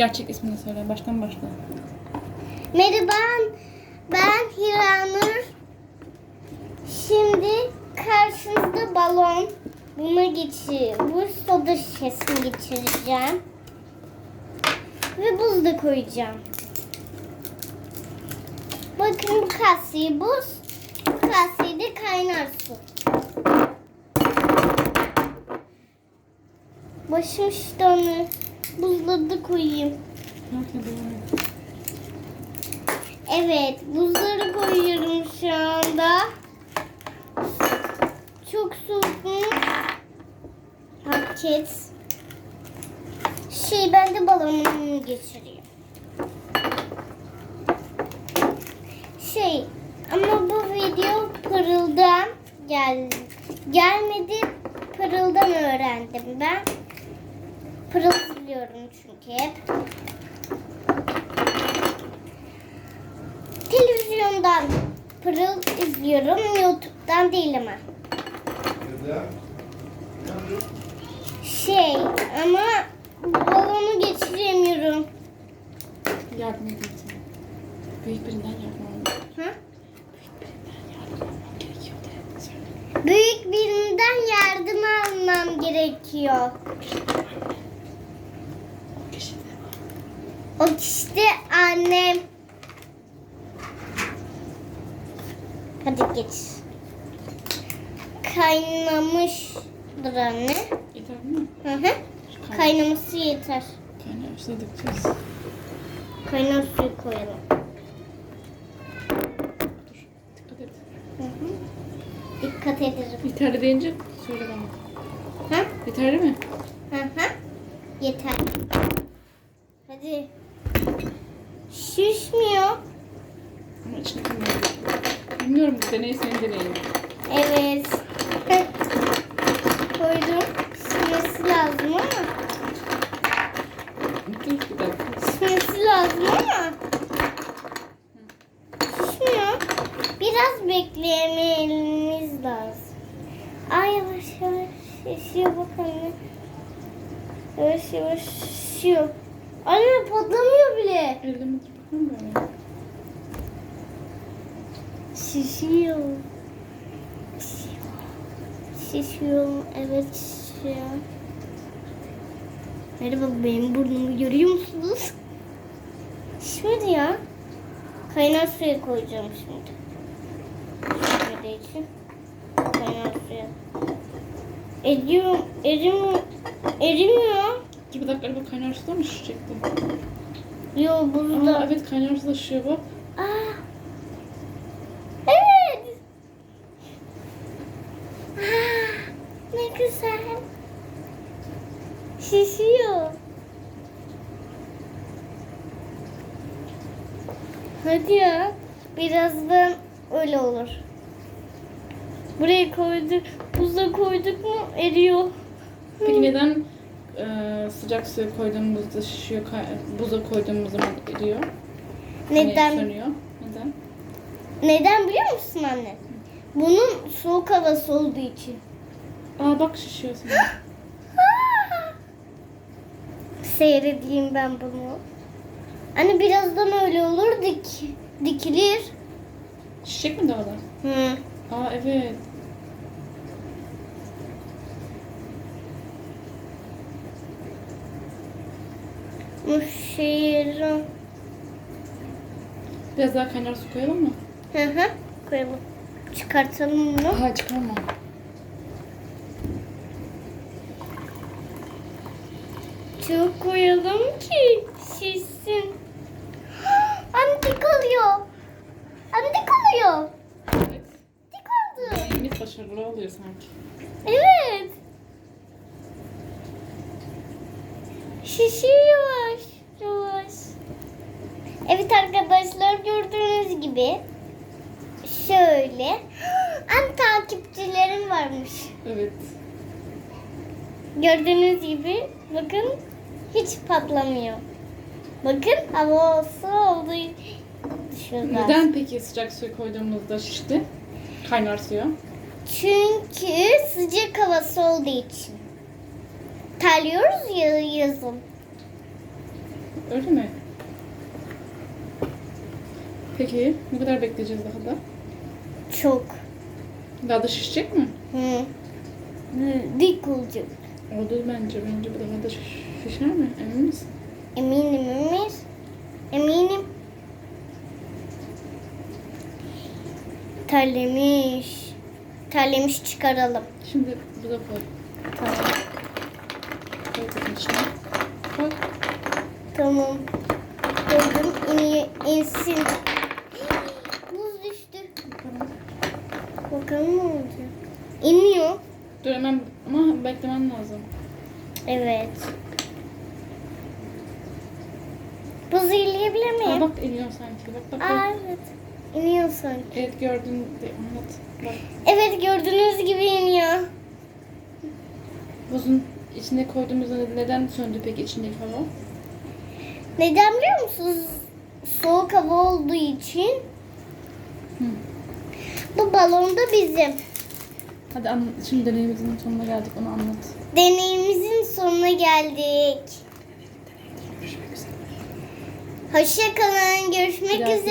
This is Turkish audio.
Gerçek ismini söyle. Baştan başla. Merhaba, ben Hiranur. Şimdi karşınızda balon. Bunu geçir, bu soda şişesini geçireceğim. Ve buz da koyacağım. Bakın bu kaseyi buz, bu kaseyi de kaynar su. Başım işte onu. Buzları da koyayım. Evet, buzları koyuyorum şu anda. Çok soğukmuş. Paket. Şey ben de balonumu geçireyim. Şey ama bu video pırıldan gel gelmedi. Pırıldan öğrendim ben. Pırıl izliyorum çünkü. Televizyondan Pırıl izliyorum. YouTube'dan değil ama. Şey ama balonu geçiremiyorum. Yardım sana. Büyük birinden yardım almak. Ha? Yardım almak gerekiyor de. Söyle. Büyük birinden yardım almam gerekiyor. O kişi de. O kişi de annem. Hadi geç. Kaynamıştır anne. Yeter mi? Hı hı. Kaynaması yeter. Kaynar dökeceğiz. Kaynar suyu koyalım. Dur. Dikkat et. Hı hı. Dikkat ederim. Yeterli deyince söyle bana. Ha? Yeterli mi? Hı hı. Yeter. Hadi. Şişmiyor. Ama içine koymayalım. Bilmiyorum bu deney senin deneyin. Evet. Koydum. Şişmesi lazım ama. Dur bir dakika. Şişmesi lazım ama. Şişmiyor. Biraz beklememiz lazım. Ay yavaş yavaş şişiyor bak anne. Yavaş yavaş şişiyor. Anne patlamıyor bile. Elde mi? Dur bakalım böyle. Şişiyor. Şişiyor. Evet şişiyor. Merhaba benim burnumu görüyor musunuz? Şişmedi ya. Kaynar suya koyacağım şimdi. Şişmediği için. Kaynar suya. Eriyor. Erimiyor. Erimiyor. Dur bir dakika araba kaynar suda mı şişecekti? Yo Aa, buzda. evet kaynar suda şişiyor bak. Aa. Evet. Aa, ne güzel. Şişiyor. Hadi ya. Birazdan öyle olur. Buraya koyduk. Buza koyduk mu eriyor. Peki neden e, sıcak suya koyduğumuzda şişiyor, buza koyduğumuz zaman eriyor? Hani Neden? sönüyor. Neden? Neden biliyor musun anne? Bunun soğuk havası olduğu için. Aa bak şişiyor sana. Seyredeyim ben bunu. Hani birazdan öyle olur dik dikilir. Şişecek mi daha da? Hı. Aa evet. Bu şiirim. Biraz daha kaynar su koyalım mı? Hı hı. Koyalım. Çıkartalım bunu. Aa çıkarma. Çok koyalım ki şişsin. Anne dik oluyor. Anne dik oluyor. Evet. Dik oldu. Deneyimiz başarılı oluyor sanki. Evet. Şişiyor. Evet arkadaşlar gördüğünüz gibi şöyle. An takipçilerim varmış. Evet. Gördüğünüz gibi bakın hiç patlamıyor. Bakın havası olduğu şurada. Neden peki sıcak suya koyduğumuzda şişti? Kaynar suya. Çünkü sıcak havası olduğu için. Terliyoruz ya yazın. Öyle mi? Peki ne kadar bekleyeceğiz daha da? Çok. Daha da şişecek mi? Hı. Dik olacak. Oldu bence. Bence bu daha da şiş- şişer mi? Emin misin? Eminim Emir. Eminim. Terlemiş. Terlemiş çıkaralım. Şimdi bu da koy. Tamam. Koy bunun içine. Koy. Tamam. İni, insin. Buz düştü. Bakalım ne olacak. İniyor. Dur hemen ama beklemen lazım. Evet. Buz ileyebilir Aa, miyim? bak iniyor sanki. Bak bak. Aa, bak. evet. İniyor sanki. Evet gördün anlat. Bak Evet gördüğünüz gibi iniyor. buzun içine koyduğumuzda neden söndü peki içindeki hava? Neden biliyor musunuz? Soğuk hava olduğu için. Hı. Bu balon da bizim. Hadi anlat. Şimdi deneyimizin sonuna geldik. Onu anlat. Deneyimizin sonuna geldik. Hoşça kalın. Görüşmek Biraz- üzere.